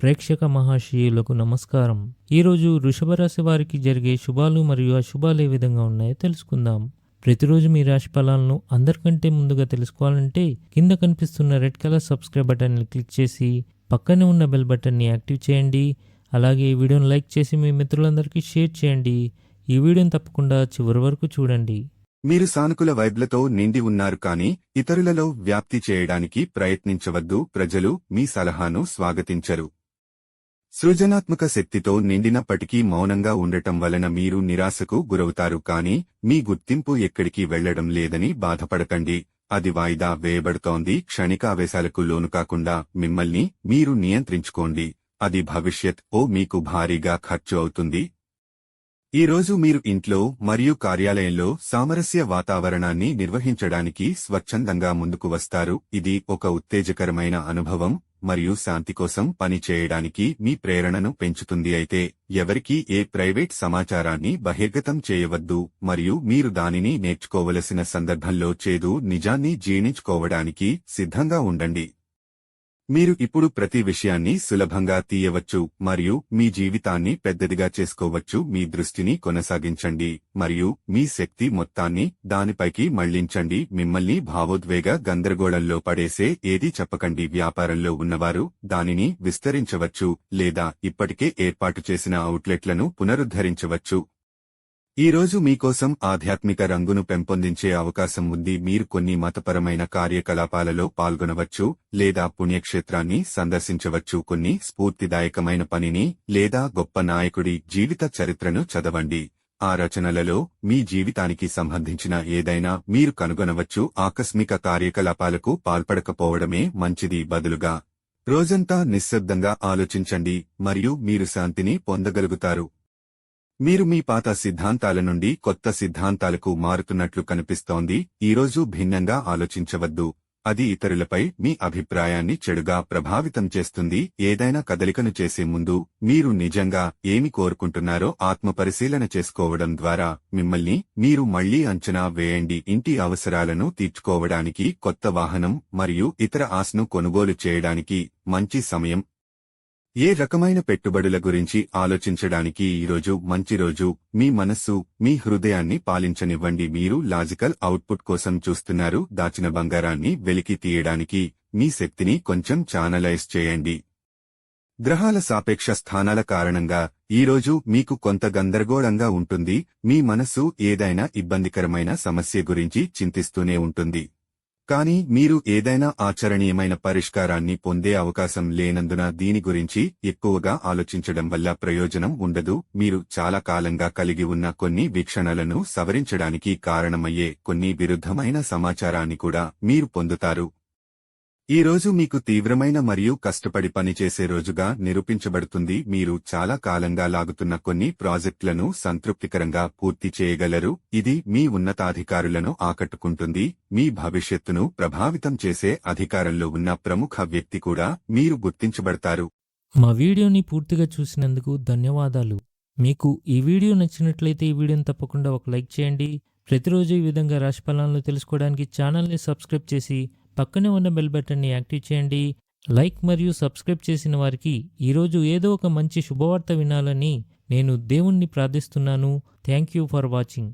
ప్రేక్షక మహాశయులకు నమస్కారం. ఈరోజు వృషభ రాశి వారికి జరిగే శుభాలు మరియు అశుభాలు ఏ విధంగా ఉన్నాయో తెలుసుకుందాం. ప్రతిరోజు మీ రాశి ఫలాలను అందరికంటే ముందుగా తెలుసుకోవాలంటే కింద కనిపిస్తున్న రెడ్ కలర్ సబ్స్క్రైబ్ బటన్ని క్లిక్ చేసి పక్కనే ఉన్న బెల్ బటన్ని యాక్టివ్ చేయండి. అలాగే ఈ వీడియోని లైక్ చేసి మీ మిత్రులందరికీ షేర్ చేయండి. ఈ వీడియోని తప్పకుండా చివరి వరకు చూడండి. మీరు సానుకూల వైబ్లతో నిండి ఉన్నారు కానీ ఇతరులలో వ్యాప్తి చేయడానికి ప్రయత్నించవద్దు. ప్రజలు మీ సలహాను స్వాగతించరు. సృజనాత్మక శక్తితో నిండినప్పటికీ మౌనంగా ఉండటం వలన మీరు నిరాశకు గురవుతారు కానీ మీ గుర్తింపు ఎక్కడికి వెళ్ళడం లేదని బాధపడకండి. అది వాయిదా వేయబడుతోంది. క్షణికావేశాలకు లోను కాకుండా మిమ్మల్ని మీరు నియంత్రించుకోండి. అది భవిష్యత్. ఓ మీకు భారీగా ఖర్చు అవుతుంది. ఈ రోజు మీరు ఇంట్లో మరియు కార్యాలయంలో సామరస్య వాతావరణాన్ని నిర్వహించడానికి స్వచ్ఛందంగా ముందుకు వస్తారు. ఇది ఒక ఉత్తేజకరమైన అనుభవం. మరియు శాంతి కోసం పని చేయడానికి మీ ప్రేరణను పెంచుతుంది. అయితే ఎవరికీ ఏ ప్రైవేట్ సమాచారాన్ని బహిర్గతం చేయవద్దు మరియు మీరు దానిని నేర్చుకోవలసిన సందర్భంలో చేదు నిజాన్ని జీర్ణించుకోవడానికి సిద్ధంగా ఉండండి. మీరు ఇప్పుడు ప్రతి విషయాన్ని సులభంగా తీయవచ్చు మరియు మీ జీవితాన్ని పెద్దదిగా చేసుకోవచ్చు. మీ దృష్టిని కొనసాగించండి మరియు మీ శక్తి మొత్తాన్ని దానిపైకి మళ్ళించండి. మిమ్మల్ని భావోద్వేగ గందరగోళంలో పడేసే ఏదీ చెప్పకండి. వ్యాపారంలో ఉన్నవారు దానిని విస్తరించవచ్చు లేదా ఇప్పటికే ఏర్పాటు చేసిన అవుట్లెట్లను పునరుద్ధరించవచ్చు. ఈ రోజు మీకోసం ఆధ్యాత్మిక రంగును పెంపొందించే అవకాశం ఉంది. మీరు కొన్ని మతపరమైన కార్యకలాపాలలో పాల్గొనవచ్చు లేదా పుణ్యక్షేత్రాన్ని సందర్శించవచ్చు. కొన్ని స్ఫూర్తిదాయకమైన పనిని లేదా గొప్ప నాయకుడి జీవిత చరిత్రను చదవండి. ఆ రచనలలో మీ జీవితానికి సంబంధించిన ఏదైనా మీరు కనుగొనవచ్చు. ఆకస్మిక కార్యకలాపాలకు పాల్పడకపోవడమే మంచిది. బదులుగా రోజంతా నిశ్శబ్దంగా ఆలోచించండి మరియు మీరు శాంతిని పొందగలుగుతారు. మీరు మీ పాత సిద్ధాంతాల నుండి కొత్త సిద్ధాంతాలకు మారుతున్నట్లు కనిపిస్తోంది ఈరోజు భిన్నంగా ఆలోచించవద్దు. అది ఇతరులపై మీ అభిప్రాయాన్ని చెడుగా ప్రభావితం చేస్తుంది. ఏదైనా కదలికను చేసే ముందు మీరు నిజంగా ఏమి కోరుకుంటున్నారో ఆత్మపరిశీలన చేసుకోవడం ద్వారా మిమ్మల్ని మీరు మళ్ళీ అంచనా వేయండి. ఇంటి అవసరాలను తీర్చుకోవడానికి కొత్త వాహనం మరియు ఇతర ఆస్ను కొనుగోలు చేయడానికి మంచి సమయం ఏ రకమైన పెట్టుబడుల గురించి ఆలోచించడానికి ఈరోజు మంచి రోజు? మీ మనస్సు మీ హృదయాన్ని పాలించనివ్వండి. మీరు లాజికల్ అవుట్పుట్ కోసం చూస్తున్నారు. దాచిన బంగారాన్ని వెలికి తీయడానికి మీ శక్తిని కొంచెం ఛానలైజ్ చేయండి. గ్రహాల సాపేక్ష స్థానాల కారణంగా ఈరోజు మీకు కొంత గందరగోళంగా ఉంటుంది. మీ మనస్సు ఏదైనా ఇబ్బందికరమైన సమస్య గురించి చింతిస్తూనే ఉంటుంది. కానీ మీరు ఏదైనా ఆచరణీయమైన పరిష్కారాన్ని పొందే అవకాశం లేనందున దీని గురించి ఎక్కువగా ఆలోచించడం వల్ల ప్రయోజనం ఉండదు. మీరు చాలా కాలంగా కలిగి ఉన్న కొన్ని వీక్షణలను సవరించడానికి కారణమయ్యే కొన్ని విరుద్ధమైన సమాచారాన్ని కూడా మీరు పొందుతారు. ఈ రోజు మీకు తీవ్రమైన మరియు కష్టపడి పనిచేసే రోజుగా నిరూపించబడుతుంది. మీరు చాలా కాలంగా లాగుతున్న కొన్ని ప్రాజెక్టులను సంతృప్తికరంగా పూర్తి చేయగలరు. ఇది మీ ఉన్నతాధికారులను ఆకట్టుకుంటుంది. మీ భవిష్యత్తును ప్రభావితం చేసే అధికారంలో ఉన్న ప్రముఖ వ్యక్తి కూడా మీరు గుర్తించబడతారు. మా వీడియోని పూర్తిగా చూసినందుకు ధన్యవాదాలు. మీకు ఈ వీడియో నచ్చినట్లయితే ఈ వీడియోని తప్పకుండా ఒక లైక్ చేయండి. ప్రతిరోజు ఈ విధంగా రాశి ఫలాలను తెలుసుకోవడానికి ఛానల్ని సబ్స్క్రైబ్ చేసి పక్కనే ఉన్న బెల్ బటన్ని యాక్టివ్ చేయండి. లైక్ మరియు సబ్స్క్రైబ్ చేసిన వారికి ఈరోజు ఏదో ఒక మంచి శుభవార్త వినాలని నేను దేవుణ్ణి ప్రార్థిస్తున్నాను. Thank you for watching.